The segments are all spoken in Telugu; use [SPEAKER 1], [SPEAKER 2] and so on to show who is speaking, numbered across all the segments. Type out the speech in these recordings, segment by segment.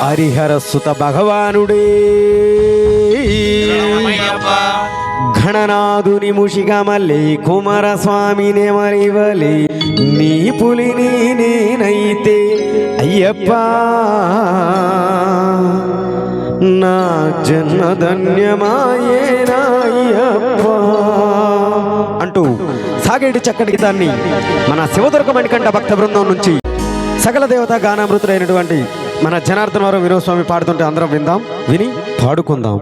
[SPEAKER 1] హరిహర సుత భగవానుడే. గణనాథుని ముషిగమల్లి కుమారస్వామి నెమరివలి నీ పులిని నేనైతే అయ్యప్ప. నా జన్మధన్యమాయేనా అయ్యప్ప. అంటూ సాగేటి చక్కటి గీతాన్ని మన శివదుర్గ మణికంఠ భక్త బృందం నుంచి సకల దేవత గానామృతులైనటువంటి మన జనార్దన వారు వినోద్ స్వామి పాడుతుంటే అందరం విందాం విని పాడుకుందాం.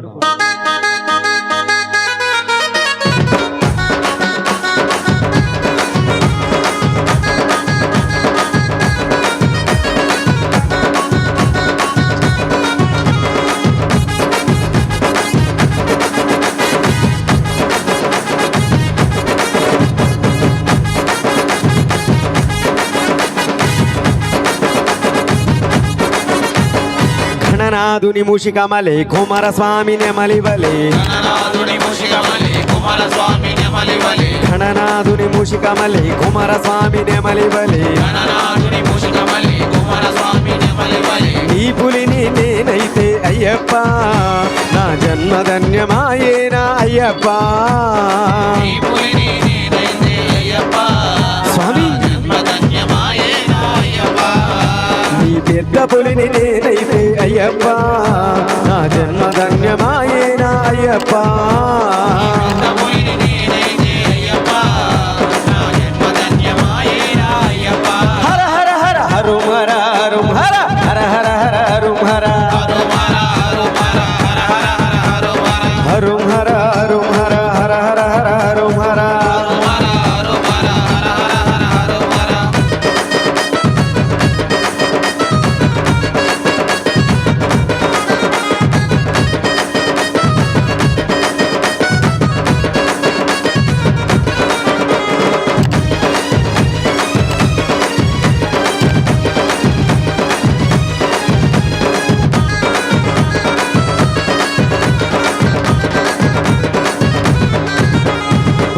[SPEAKER 1] గణనాథుని ముషికమలే కుమారస్వామి నెమలివలే.
[SPEAKER 2] గణనాథుని ముషికమలి కుమారస్వామి నెమలివలి.
[SPEAKER 1] నీ పులిని నేనైతే అయ్యప్ప నా జన్మధన్యమాయేనా అయ్యప్ప.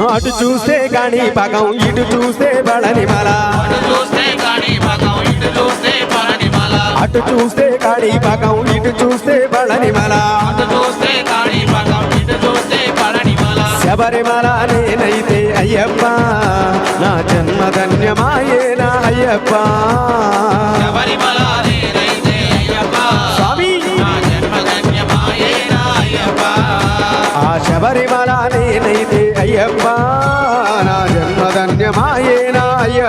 [SPEAKER 1] అటు చూస్తే గాని పగం ఇటు చూస్తే బడని మల.
[SPEAKER 2] అటు చూస్తే కాణి
[SPEAKER 1] అటు పగం ఇటు చూస్తే బడని మల. శబరిమల నేనైతే అయ్యప్ప నా
[SPEAKER 2] జన్మ ధన్యమాయేనా అయ్యప్ప.
[SPEAKER 1] స్వామి! ఆ శబరిమల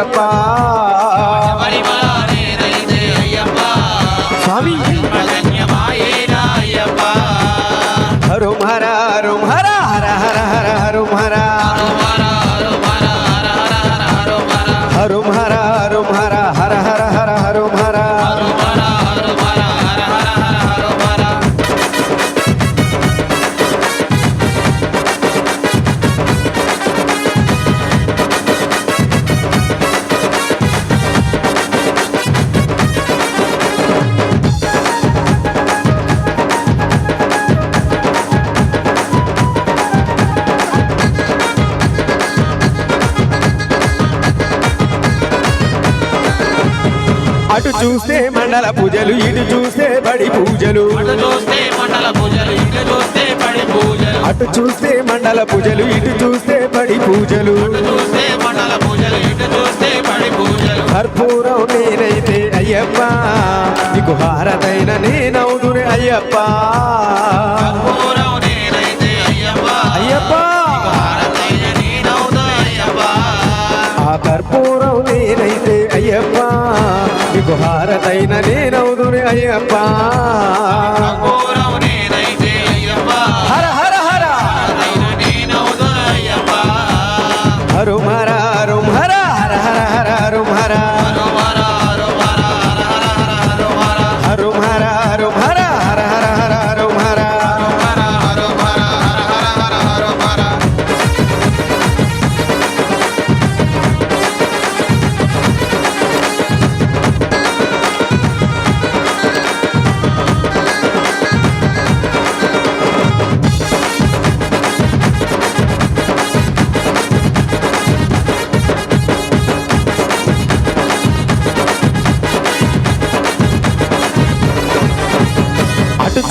[SPEAKER 1] జన్మధన్యమాయేనా అటు చూస్తే మండల పూజలు ఇటు చూస్తే బడి పూజలు.
[SPEAKER 2] అటు చూస్తే మండల పూజలు ఇటు చూస్తే పడి పూజలు.
[SPEAKER 1] అటు చూస్తే మండల పూజలు ఇటు చూస్తే బడి పూజలు.
[SPEAKER 2] చూస్తే మండల పూజలు ఇటు చూస్తే పడి పూజలు.
[SPEAKER 1] కర్పూరం నేనైతే అయ్యప్ప నీకు హారతైన నేనవుదునే అయ్యప్ప. నీకు హారతైన నేనవుదునే అయ్యప్ప. హర హర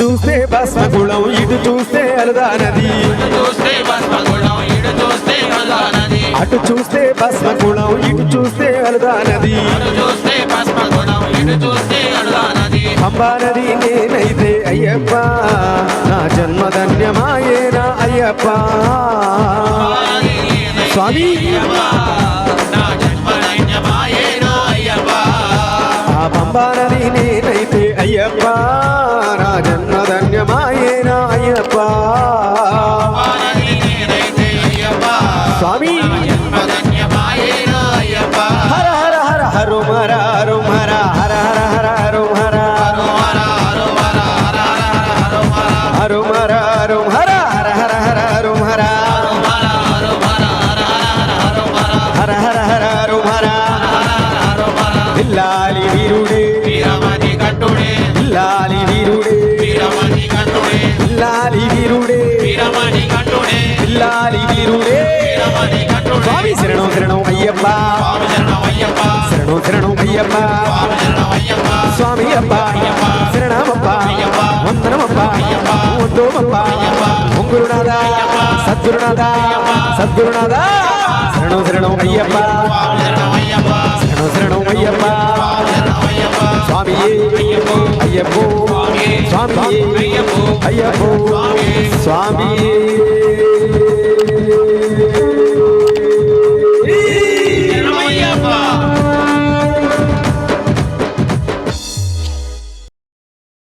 [SPEAKER 1] చూస్తే
[SPEAKER 2] భస్మగుణం ఇటు చూస్తే అల్లా నది
[SPEAKER 1] అటు చూస్తే
[SPEAKER 2] భస్మగుణం ఇటు చూస్తే అల్లా నది
[SPEAKER 1] పంబా నది నేనైతే అయ్యప్ప నా జన్మధన్యమాయేనా అయ్యప్ప. స్వామి! ఆ పంబా నది నేనైతే హర హరు హర హర హర హర హరు హర హరు హర హరు హర హర హర హర హరు హర హర హర హర హరు ఇల్లాలి వీరుడే
[SPEAKER 2] వీరమణి కంఠుడే
[SPEAKER 1] ఇల్లాలి వీరుడే
[SPEAKER 2] వీరమణి కంఠుడే
[SPEAKER 1] ఇల్లాలి వీరుడే
[SPEAKER 2] వీరమణి కంఠుడే
[SPEAKER 1] ఇల్లాలి వీరుడే
[SPEAKER 2] వీరమణి కంఠుడే
[SPEAKER 1] స్వామి శరణం శరణం అయ్యప్ప
[SPEAKER 2] అయ్యప్ప
[SPEAKER 1] శరణం శరణం అయ్యప్ప
[SPEAKER 2] స్వామి శరణం అయ్యప్ప
[SPEAKER 1] స్వామి అప్ప శరణమప్ప వందనమప్ప వందోమప్ప ఒంగురునాథ సద్గురునాథ సద్గురునాథ శరణం శరణం అయ్యప్ప
[SPEAKER 2] స్వామి శరణం అయ్యప్ప
[SPEAKER 1] శరణం